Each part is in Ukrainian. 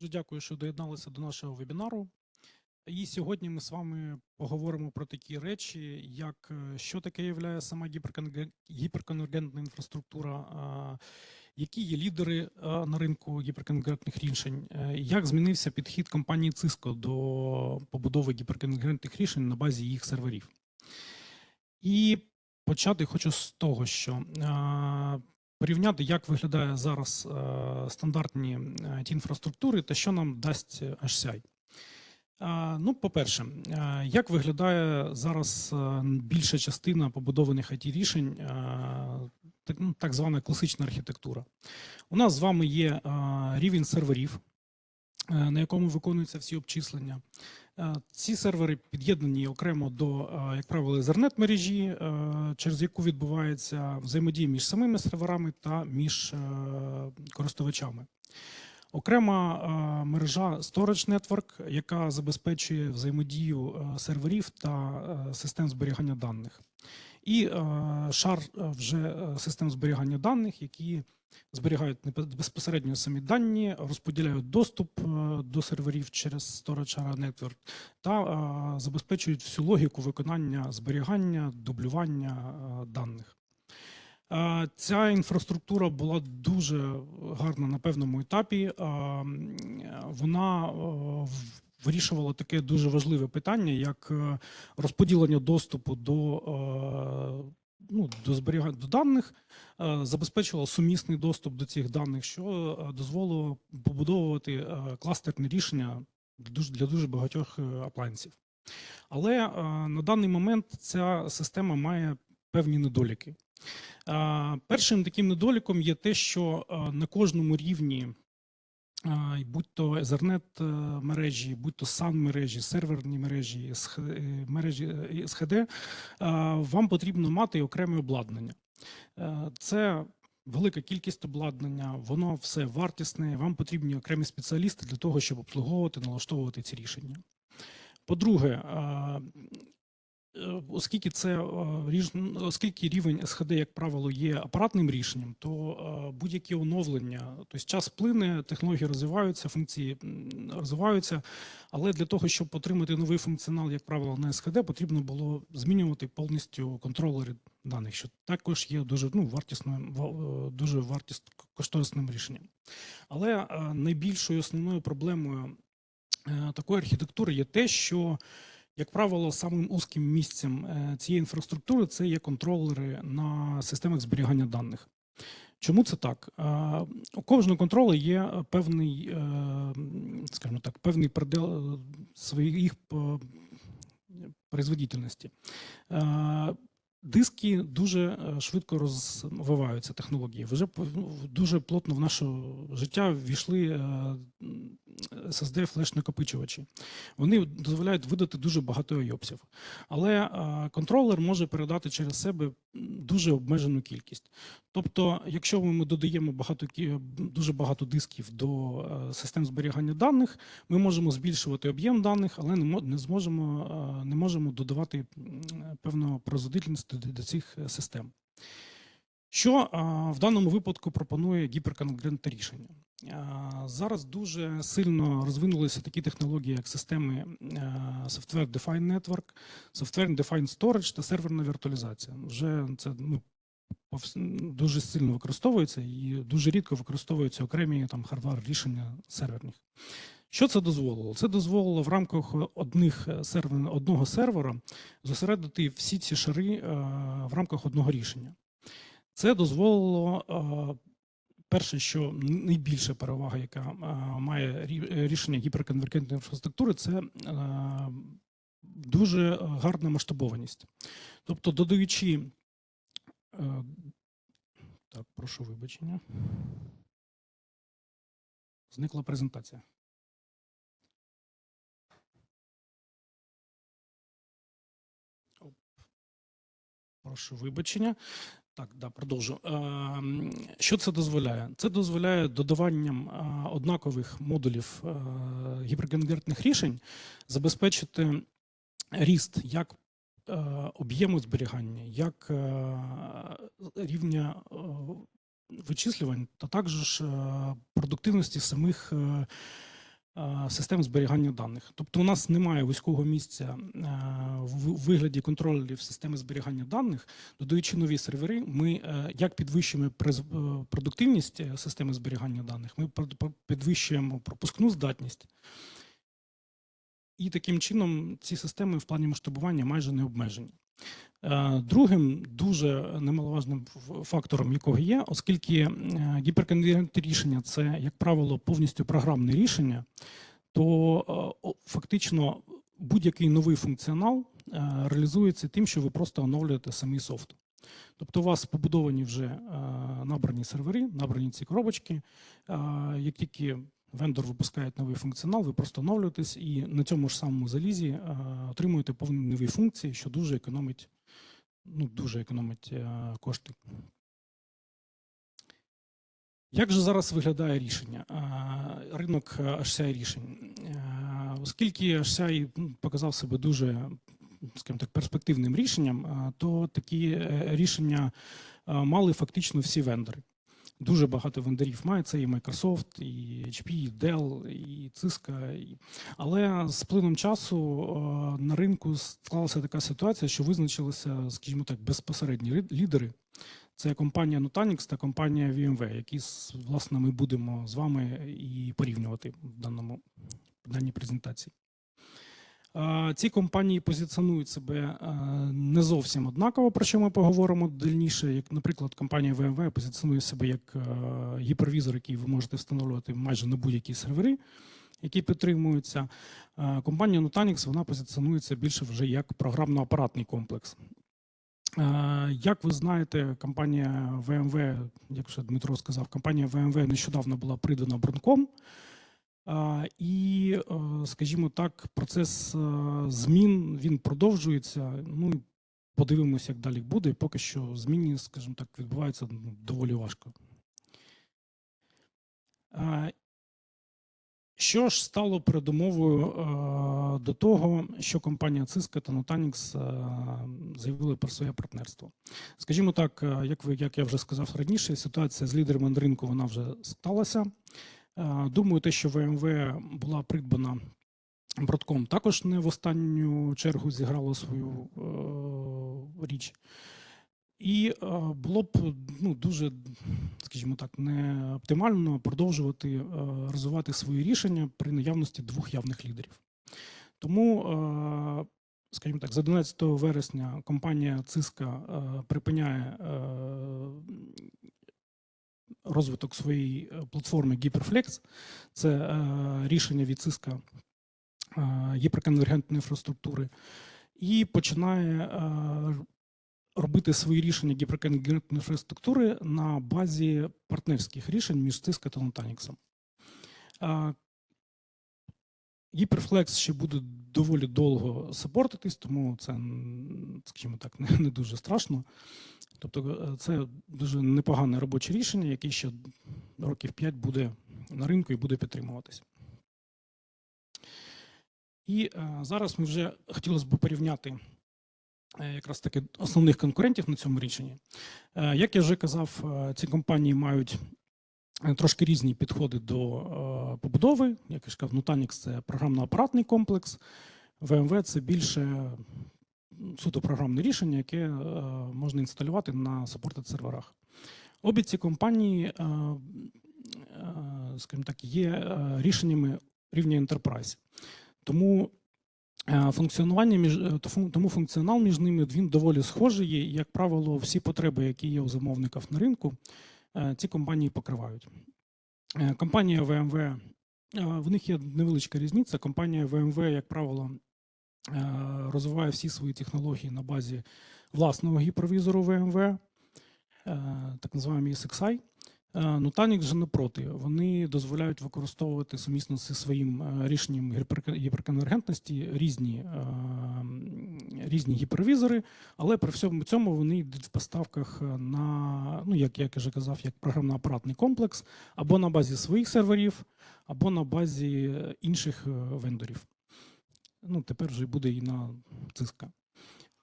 Дуже дякую, що доєдналися до нашого вебінару. І сьогодні ми з вами поговоримо про такі речі, як е, що таке є сама гіперконвергентна інфраструктура, які є лідери на ринку гіперконвергентних рішень, е, як змінився підхід компанії Cisco до побудови гіперконвергентних рішень на базі їх серверів. І почати хочу з того, що порівняти, як виглядає зараз е, стандартні е, ті інфраструктури та що нам дасть е, HCI. Ну, по-перше, як виглядає зараз більша частина побудованих it рішень, так, ну, так звана класична архітектура. У нас з вами є рівень серверів, на якому виконуються всі обчислення. Е, Ці сервери під'єднані окремо до, е, як правило, Ethernet мережі, е, через яку відбувається взаємодія між самими серверами та між користувачами. Окрема мережа Storage Network, яка забезпечує взаємодію серверів та систем зберігання даних. І шар вже систем зберігання даних, які зберігають безпосередньо самі дані, розподіляють доступ е, до серверів через Storage Network та е, забезпечують всю логіку виконання зберігання, дублювання е, даних. Ця інфраструктура була дуже гарна на певному етапі. Вона вирішувала таке дуже важливе питання, як розподілення доступу до, ну, до зберігання до даних, е, сумісний доступ до цих даних, що е, дозволило побудовувати е, кластерні рішення для дуже багатьох аплайнсів. Але на даний момент ця система має певні недоліки. Першим таким недоліком є те, що на кожному рівні, е, будь то Ethernet е, мережі, будь то SAN мережі, серверні мережі, е, мережі е, СХД, вам потрібно мати окреме обладнання. Це велика кількість обладнання, воно все вартісне. Вам потрібні окремі спеціалісти для того, щоб обслуговувати, налаштовувати ці рішення. По-друге, оскільки це е, оскільки рівень СХД, як правило, є апаратним рішенням, то е, будь-які оновлення, тобто час плине, технології розвиваються, функції розвиваються, але для того, щоб отримати новий функціонал, як правило, на СХД, потрібно було змінювати повністю контролери даних, що також є дуже ну, вартісним, е, дуже вартіс кошторисним рішенням. Але е, найбільшою основною проблемою е, такої архітектури є те, що, як правило, самим узким місцем е, цієї інфраструктури це є контролери на системах зберігання даних. Чому це так? Е, У кожного контролу є певний, е, скажімо так, певний предел своїх производительності. Диски дуже е, швидко розвиваються технології. Вже ну, дуже плотно в наше життя ввійшли е, SSD флеш-накопичувачі. Вони дозволяють видати дуже багато IOPSів. Але е, контролер може передати через себе дуже обмежену кількість. Тобто, якщо ми додаємо багато дуже багато дисків до систем зберігання даних, ми можемо збільшувати об'єм даних, але не зможемо не можемо додавати певну производительність до, цих е, систем. Що в даному випадку пропонує гіперконкурентне рішення? Зараз дуже сильно розвинулися такі технології, як системи Software Defined Network, Software Defined Storage та серверна віртуалізація. Вже це ну, дуже сильно використовується і дуже рідко використовуються окремі там хардвар рішення серверних. Що це дозволило? Це дозволило в рамках одних е, сервер, одного сервера зосередити всі ці шари е, в рамках одного рішення. Це дозволило е, перше, що найбільша перевага, яка е, має е, рішення гіперконвергентної інфраструктури, це е, дуже гарна масштабованість. Тобто, додаючи е, так, прошу вибачення. Зникла презентація. Прошу вибачення. Так, да, продовжу. Ем, Що це дозволяє? Це дозволяє додаванням е, однакових модулів е, гіперконвертних рішень забезпечити ріст як е, об'єму зберігання, як е, рівня е, вичислювань, та також е, продуктивності самих е, е, систем зберігання даних. Тобто, у нас немає вузького місця е, в вигляді контролерів системи зберігання даних. Додаючи нові сервери, ми е, як підвищуємо е, продуктивність е, системи зберігання даних, ми підвищуємо пропускну здатність. І таким чином ці системи в плані масштабування майже не обмежені. Е, Другим дуже немаловажним фактором, якого є, оскільки е, гіперконвергентні рішення це, як правило, повністю програмне рішення, то е, фактично будь-який новий функціонал реалізується тим, що ви просто оновлюєте самий софт. Тобто у вас побудовані вже набрані сервери, набрані ці коробочки. Як тільки вендор випускає новий функціонал, ви просто оновлюєтесь і на цьому ж самому залізі е, отримуєте повні нові функції, що дуже економить, ну, дуже економить е, кошти. Як же зараз виглядає рішення? Е, Ринок HCI рішень. Оскільки HCI ну, показав себе дуже скажімо так, перспективним рішенням, то такі рішення мали фактично всі вендори. Дуже багато вендорів має це і Microsoft, і HP, і Dell, і Cisco. Але з плином часу е, на ринку склалася така ситуація, що визначилися, скажімо так, безпосередні лі- лідери. Це компанія Nutanix та компанія VMware, які власне ми будемо з вами і порівнювати в даному в даній презентації. Ці компанії позиціонують себе е, не зовсім однаково, про що ми поговоримо дальніше. Як, наприклад, компанія VMware позиціонує себе як е, гіпервізор, який ви можете встановлювати майже на будь-які сервери, які підтримуються. Е, Компанія Nutanix вона позиціонується більше вже як програмно-апаратний комплекс. Як ви знаєте, компанія VMware, як вже Дмитро сказав, компанія VMware нещодавно була придбана Бронком. І, е, скажімо так, процес е, змін він продовжується. Ну подивимося, як далі буде. Поки що зміни, скажімо так, відбуваються ну, доволі важко. Що ж стало передумовою е, до того, що компанія Cisco та Nutanix заявили про своє партнерство? Скажімо так, як ви як я вже сказав раніше, ситуація з лідерами на ринку вона вже сталася. Е, Думаю, те, що ВМВ була придбана Бродком, також не в останню чергу зіграло свою е, річ. І е, було б ну, дуже, скажімо так, не оптимально продовжувати е, розвивати свої рішення при наявності двох явних лідерів. Тому, е, скажімо так, з 11 вересня компанія Cisco е, припиняє е, розвиток своєї е, платформи Hyperflex. Це е, рішення від Cisco е, гіперконвергентної інфраструктури, і починає робити свої рішення гіперконвергентної інфраструктури на базі партнерських рішень між Cisco та Nutanix. Hyperflex ще буде доволі довго сапортитись, тому це, скажімо так, не, не дуже страшно. Тобто, е, це дуже непогане робоче рішення, яке ще років 5 буде на ринку і буде підтримуватися. І е, зараз ми вже хотілося б порівняти е, якраз таки основних конкурентів на цьому рішенні. Як я вже казав, ці компанії мають трошки різні підходи до е, побудови. Як я ж казав, Nutanix – це програмно-апаратний комплекс, VMware – це більше суто програмне рішення, яке е, можна інсталювати на supported серверах. Обі ці компанії, е, е, скажімо так, є е, рішеннями рівня Enterprise. Тому е, функціонування між е, тому функціонал між ними він доволі схожий. Як правило, всі потреби, які є у замовників на ринку, е, ці компанії покривають. Е, Компанія VMware, е, в них є невеличка різниця. Компанія ВМВ, як правило, е, розвиває всі свої технології на базі власного гіпервізору е, так називаємо ESXi. Е, Nutanix же напроти, вони дозволяють використовувати сумісно зі своїм е, рішенням гіперконвергентності різні, е, різні гіпервізори, але при всьому цьому вони йдуть в поставках на, ну як я вже казав, як програмно-апаратний комплекс, або на базі своїх серверів, або на базі інших вендорів. Ну, тепер вже буде і на.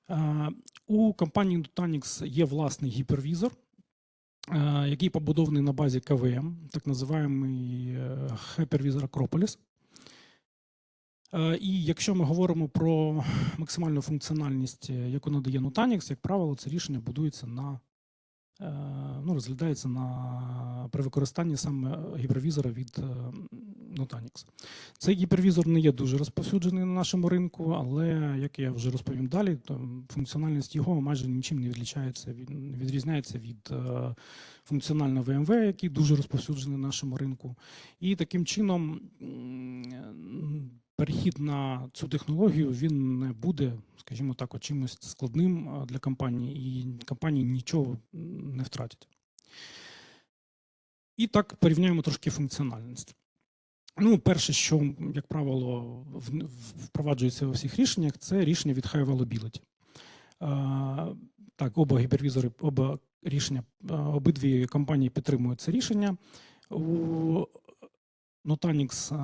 Е, У компанії Nutanix є власний гіпервізор, який побудований на базі КВМ, так називаємо Hypervisor Acropolis. Е, І якщо ми говоримо про максимальну функціональність, е, яку надає Nutanix, як правило, це рішення будується на е, ну, розглядається на при використанні саме гіпервізора від е, Nutanix. Цей гіпервізор не є дуже розповсюджений на нашому ринку, але як я вже розповім далі, то функціональність його майже нічим не відрізняється від, відрізняється від е, функціонального VMware, який дуже розповсюджений на нашому ринку. І таким чином перехід на цю технологію він не буде, скажімо так, чимось складним для компанії, і компанії нічого не втратять. І так порівняємо трошки функціональність. Ну, перше, що, як правило, впроваджується у всіх рішеннях, це рішення від High Availability. Так, оба гіпервізори, оба рішення, обидві компанії підтримують це рішення. Nutanix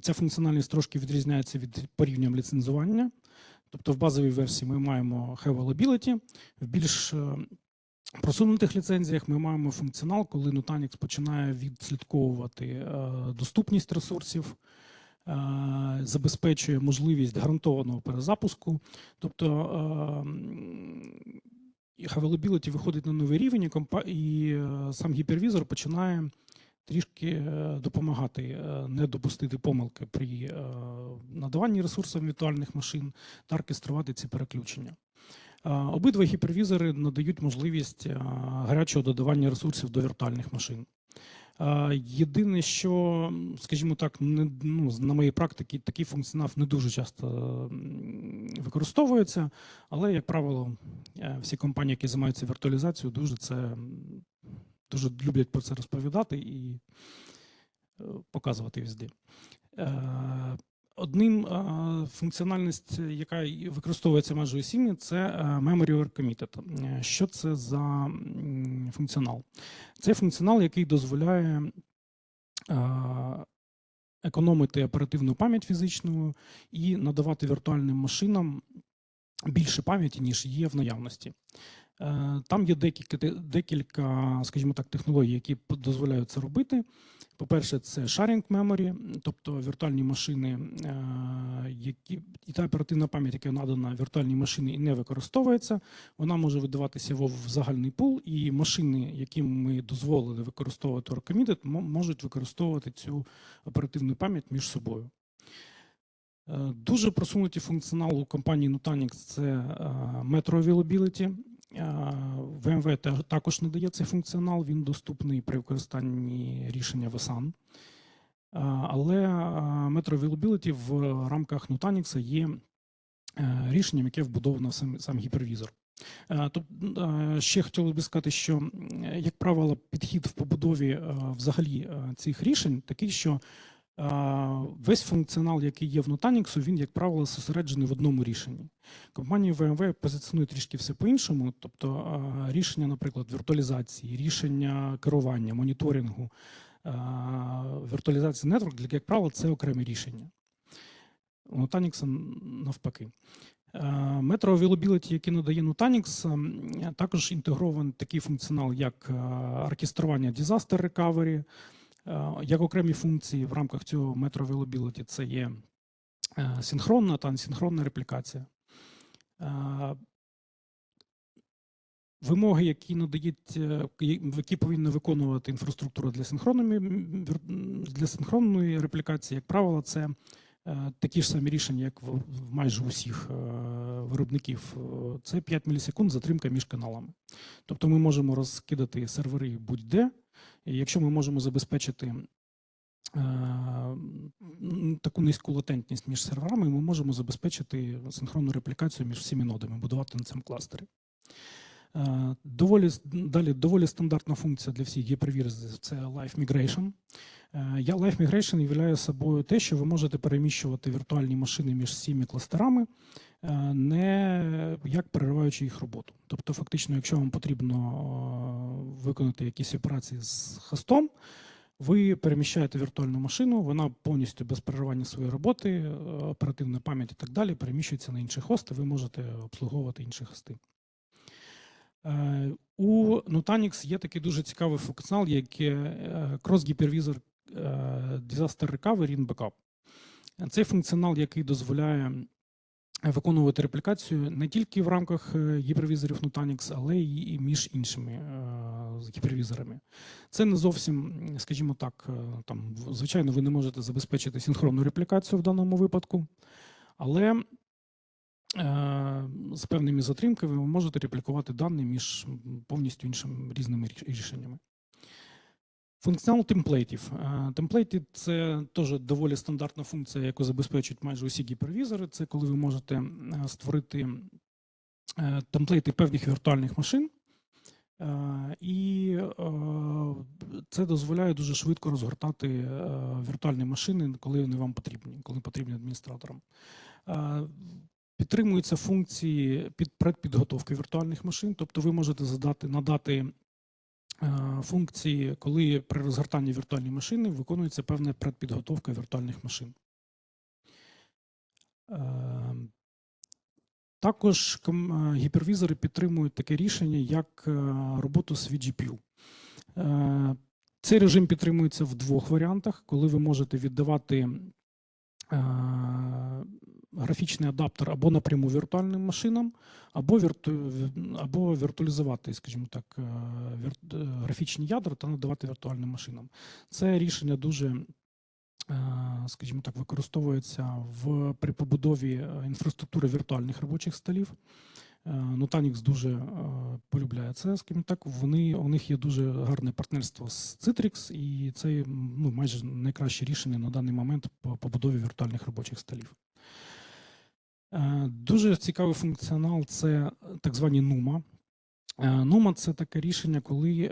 ця функціональність трошки відрізняється від по рівням ліцензування. Тобто в базовій версії ми маємо Availability, в більш е, просунутих ліцензіях ми маємо функціонал, коли Nutanix починає відслідковувати е, доступність ресурсів, е, забезпечує можливість гарантованого перезапуску. Тобто availability виходить на новий рівень, і, сам гіпервізор починає трішки е, допомагати е, не допустити помилки при е, надаванні ресурсів віртуальних машин та оркеструвати ці переключення. Обидва гіпервізори надають можливість гарячого додавання ресурсів до віртуальних машин. Єдине, що, скажімо так, не, ну, на моїй практиці такий функціонал не дуже часто використовується, але, як правило, всі компанії, які займаються віртуалізацією, дуже це дуже люблять про це розповідати і е, показувати везде. Е, Одним е, функціональність, яка використовується майже усіми, це Memory Over Committed. Що це за функціонал? Це функціонал, який дозволяє економити оперативну пам'ять фізичну і надавати віртуальним машинам більше пам'яті, ніж є в наявності. Е, Там є декілька, декілька, скажімо так, технологій, які дозволяють це робити. По-перше, це sharing memory, тобто віртуальні машини, е, які і та оперативна пам'ять, яка надана віртуальній машині і не використовується, вона може видаватися в загальний пул, і машини, яким ми дозволили використовувати Orcommitted, можуть використовувати цю оперативну пам'ять між собою. Е, Дуже просунуті функціонал у компанії Nutanix це Metro Availability. Е, VMware також надає цей функціонал, він доступний при використанні рішення VSAN. Але Metro Availability в рамках Nutanix є е, рішенням, яке вбудовано в сам, сам гіпервізор. Тобто ще хотілося б сказати, що, як правило, підхід в побудові взагалі цих рішень такий, що весь функціонал, який є в Nutanix, він, як правило, зосереджений в одному рішенні. Компанія VMware позиціонує трішки все по-іншому. Тобто рішення, наприклад, віртуалізації, рішення керування, моніторингу, віртуалізації нетворк, як правило, це окремі рішення. У Nutanix навпаки. Metro Availability, який надає Nutanix, також інтегрований такий функціонал, як оркестрування Disaster Recovery, як окремі функції в рамках цього Metro Availability це є е, синхронна та асинхронна реплікація. Е, Вимоги, які надають, е, які повинна виконувати інфраструктура для синхронної, для синхронної реплікації, як правило, це е, такі ж самі рішення, як в, майже усіх е, виробників. Е, Це 5 мілісекунд затримка між каналами. Тобто ми можемо розкидати сервери будь-де, і якщо ми можемо забезпечити е, таку низьку латентність між серверами, ми можемо забезпечити синхронну реплікацію між всіми нодами, будувати на цьому кластері. Е, Доволі далі доволі стандартна функція для всіх гіпервірусів це Live Migration. Е, Я Live Migration являє собою те, що ви можете переміщувати віртуальні машини між всіми кластерами, е, не як перериваючи їх роботу. Тобто, фактично, якщо вам потрібно виконати якісь операції з хостом, ви переміщаєте віртуальну машину, вона повністю без переривання своєї роботи, оперативна пам'ять і так далі, переміщується на інший хост, і ви можете обслуговувати інші хости. Е, У Nutanix є такий дуже цікавий функціонал, як е, Cross Hypervisor е, Disaster Recovery in Backup. Цей функціонал, який дозволяє виконувати реплікацію не тільки в рамках е, гіпервізорів Nutanix, але й між іншими гіпервізорами. Це не зовсім, скажімо так, там, звичайно, ви не можете забезпечити синхронну реплікацію в даному випадку, але з певними затримками ви можете реплікувати дані між повністю іншими різними рішеннями. Функціонал темплейтів. Е, Темплейти це теж доволі стандартна функція, яку забезпечують майже усі гіпервізори. Це коли ви можете е, створити е, темплейти певних віртуальних машин. Е, І е, це дозволяє дуже швидко розгортати е, віртуальні машини, коли вони вам потрібні, коли потрібні адміністраторам. Підтримуються функції під предпідготовки віртуальних машин, тобто ви можете задати, надати е, функції, коли при розгортанні віртуальної машини виконується певна предпідготовка віртуальних машин. Е, Також е, гіпервізори підтримують таке рішення, як роботу з VGPU. Цей режим підтримується в двох варіантах, коли ви можете віддавати графічний адаптер або напряму віртуальним машинам, або, вірту... або віртуалізувати, скажімо так, е, вір- е, графічні ядра та надавати віртуальним машинам. Це рішення дуже, е, скажімо так, використовується в, при побудові інфраструктури віртуальних робочих столів. Nutanix дуже полюбляє це, скажімо так. Вони, у них є дуже гарне партнерство з Citrix, і це ну, майже найкраще рішення на даний момент по побудові віртуальних робочих столів. Е, Дуже цікавий функціонал це так звані NUMA. Е, NUMA – це таке рішення, коли е,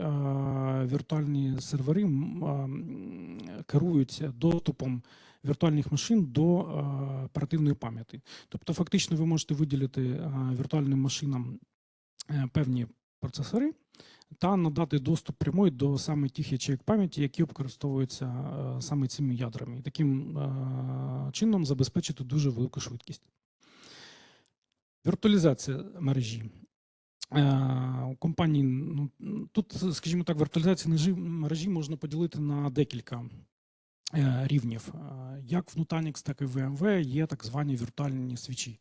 віртуальні сервери м, е, керують доступом віртуальних машин до е, оперативної пам'яті. Тобто, фактично, ви можете виділити е, віртуальним машинам е, певні процесори та надати доступ прямий до саме тих ячеїк пам'яті, які використовуються е, саме цими ядрами. І таким е, чином забезпечити дуже велику швидкість. Віртуалізація мережі. Е, компанії ну, тут, скажімо так, віртуалізація мережі- можна поділити на декілька е, рівнів. Е, Як в Nutanix, так і в VMware є так звані віртуальні свічі.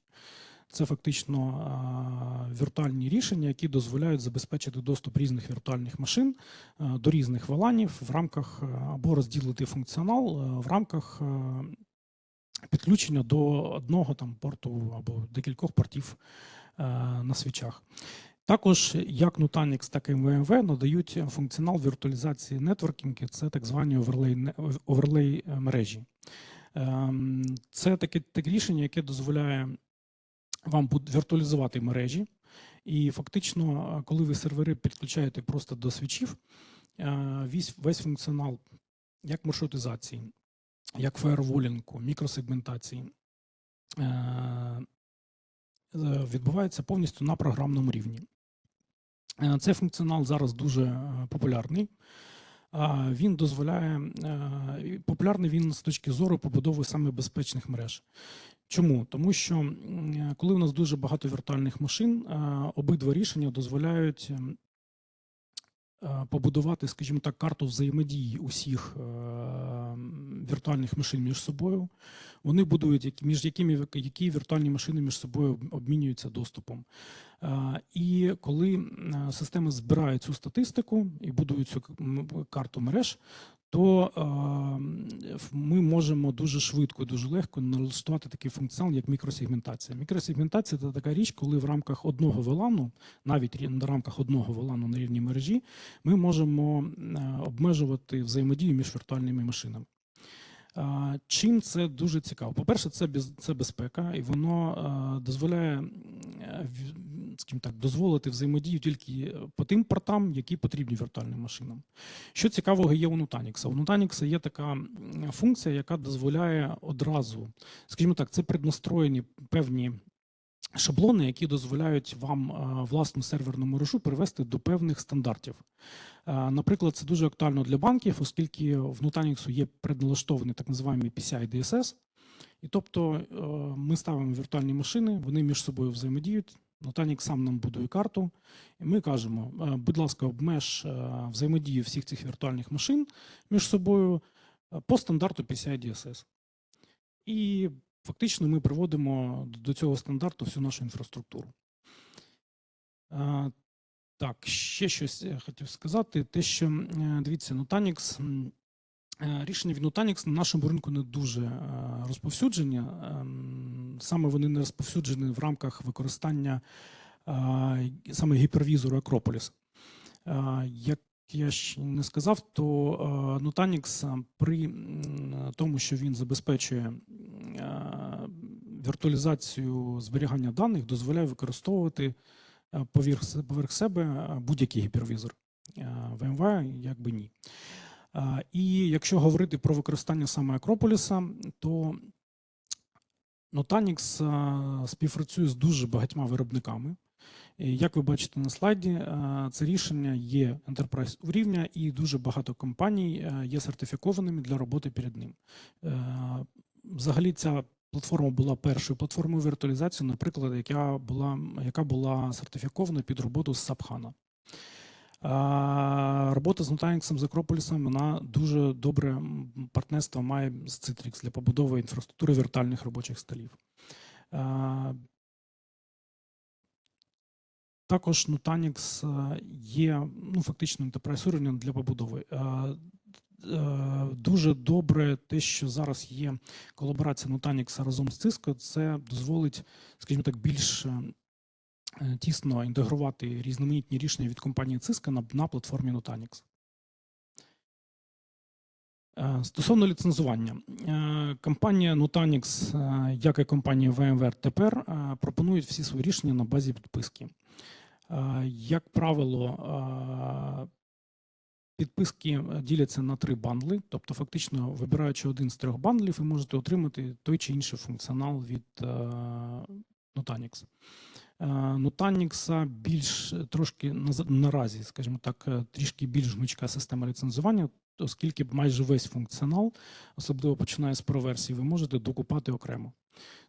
Це фактично віртуальні рішення, які дозволяють забезпечити доступ різних віртуальних машин до різних валанів в рамках або розділити функціонал в рамках підключення до одного там порту або декількох портів е, на свічах. Також як Nutanix, так і VMware надають функціонал віртуалізації нетворкінгу, це так звані оверлей, е, мережі. Ем, Це таке, таке рішення, яке дозволяє вам віртуалізувати мережі. І фактично, е, коли ви сервери підключаєте просто до свічів, весь функціонал як маршрутизації, як фаєрволінгу, мікросегментації е, е, відбувається повністю на програмному рівні. Е, Цей функціонал зараз дуже популярний. Він дозволяє популярний він з точки зору побудови саме безпечних мереж. Чому? Тому що коли у нас дуже багато віртуальних машин, обидва рішення дозволяють побудувати, скажімо так, карту взаємодії усіх віртуальних машин між собою. Вони будують, між якими які віртуальні машини між собою обмінюються доступом. І коли система збирає цю статистику і будує цю карту мереж, то ми можемо дуже швидко і дуже легко налаштувати такий функціонал, як мікросегментація. Мікросегментація це така річ, коли в рамках одного VLAN, навіть на рамках одного VLAN на рівні мережі, ми можемо обмежувати взаємодію між віртуальними машинами. Чим це дуже цікаво? По-перше, це це безпека, і воно дозволяє, е, скажімо так, дозволити взаємодію тільки по тим портам, які потрібні віртуальним машинам. Що цікавого є у Nutanix? У Nutanix є така функція, яка дозволяє одразу, скажімо так, це преднастроєні певні. Шаблони, які дозволяють вам е, власну серверну мережу привести до певних стандартів. Е, Наприклад, це дуже актуально для банків, оскільки в Nutanix є предналаштовані так називаємо PCI DSS. І тобто е, ми ставимо віртуальні машини, вони між собою взаємодіють. Nutanix сам нам будує карту, і ми кажемо: будь ласка, обмеж взаємодію всіх цих віртуальних машин між собою по стандарту PCI DSS. І фактично ми приводимо до цього стандарту всю нашу інфраструктуру. Так, ще щось я хотів сказати. Те, що е, дивіться, Nutanix, е, рішення від Nutanix на нашому ринку не дуже е, розповсюджені. Ем, Саме вони не розповсюджені в рамках використання саме гіпервізору Acropolis. Як я ще не сказав, то е, Nutanix е, при тому, що він забезпечує е, віртуалізацію зберігання даних, дозволяє використовувати поверх, поверх себе будь-який гіпервізор. VMware якби ні. Е, І якщо говорити про використання саме Акрополіса, то Nutanix співпрацює з дуже багатьма виробниками. Як ви бачите на слайді, е, це рішення є enterprise рівня, і дуже багато компаній е, є сертифікованими для роботи перед ним. Е, Взагалі, ця платформа була першою платформою віртуалізації, наприклад, яка була, яка була сертифікована під роботу з HANA. Робота з Nutanix з Acropolis, вона дуже добре партнерство має з Citrix для побудови інфраструктури віртуальних робочих столів. Також Nutanix е, є ну, фактично enterprise для побудови. Е, е, Дуже добре те, що зараз є колаборація Nutanix разом з Cisco, це дозволить, скажімо так, більш тісно інтегрувати різноманітні рішення від компанії Cisco на, на платформі Nutanix. Е, Стосовно ліцензування, Е, компанія Nutanix, е, як і компанія VMware тепер пропонують всі свої рішення на базі підписки. Як правило, підписки діляться на три бандли, тобто, фактично, вибираючи один з трьох бандлів, ви можете отримати той чи інший функціонал від Nutanix. Е, Nutanix більш трошки наразі, скажімо так, е, трішки більш гнучка система ліцензування, оскільки майже весь функціонал, особливо починає з Pro версії, ви можете докупати окремо.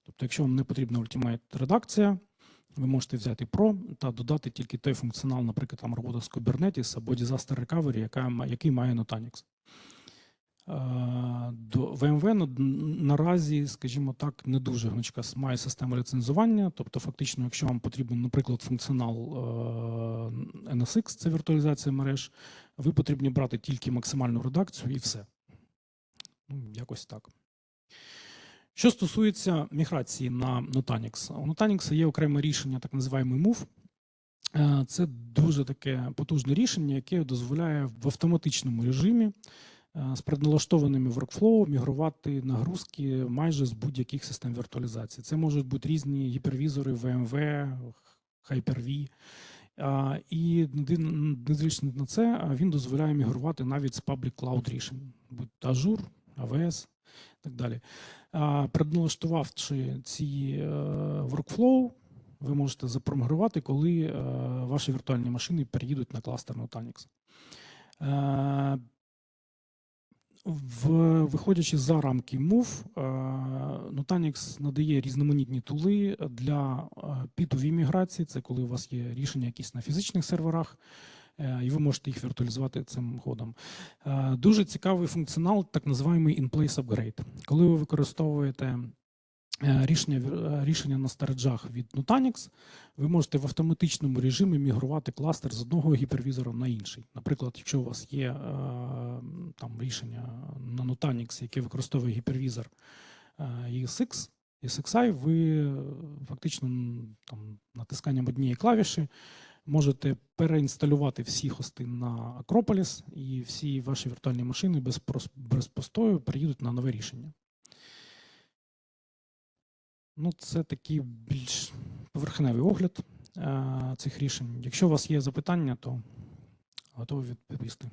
Тобто, якщо вам не потрібна Ultimate редакція, ви можете взяти Pro та додати тільки той функціонал, наприклад, там робота з Kubernetes або Disaster Recovery, яка, який має Nutanix. Е, До на- наразі, скажімо так, не дуже гнучка має систему ліцензування. Тобто, фактично, якщо вам потрібен, наприклад, функціонал е, NSX, це віртуалізація мереж, ви потрібні брати тільки максимальну редакцію і все. Ну, якось так. Що стосується міграції на Nutanix, у Nutanix є окреме рішення, так називаємо Move. Е, Це дуже таке потужне рішення, яке дозволяє в автоматичному режимі з предналаштованими workflow мігрувати нагрузки майже з будь-яких систем віртуалізації. Це можуть бути різні гіпервізори VMware, Hyper-V. І не дивлячись на це, він дозволяє мігрувати навіть з public cloud рішень, будь то Azure, AWS і так далі. Предналаштувавши ці е, workflow, ви можете запрограмувати, коли е, ваші віртуальні машини переїдуть на кластер Nutanix. В, виходячи за рамки MOVE, е, Nutanix надає різноманітні тули для е, P2V міграції. Це коли у вас є рішення якісь на фізичних серверах, е, і ви можете їх віртуалізувати цим ходом. Дуже цікавий функціонал, так називаємо in-place upgrade. Коли ви використовуєте рішення, е, рішення на стереджах від Nutanix, ви можете в автоматичному режимі мігрувати кластер з одного гіпервізора на інший. Наприклад, якщо у вас є е, там рішення на Nutanix, яке використовує гіпервізор е, ESX, ESXi, ви е, фактично там, натисканням однієї клавіші можете переінсталювати всі хости на Acropolis, і всі ваші віртуальні машини без, без постою переїдуть на нове рішення. Ну, це такий більш поверхневий огляд е, цих рішень. Якщо у вас є запитання, то готовий відповісти.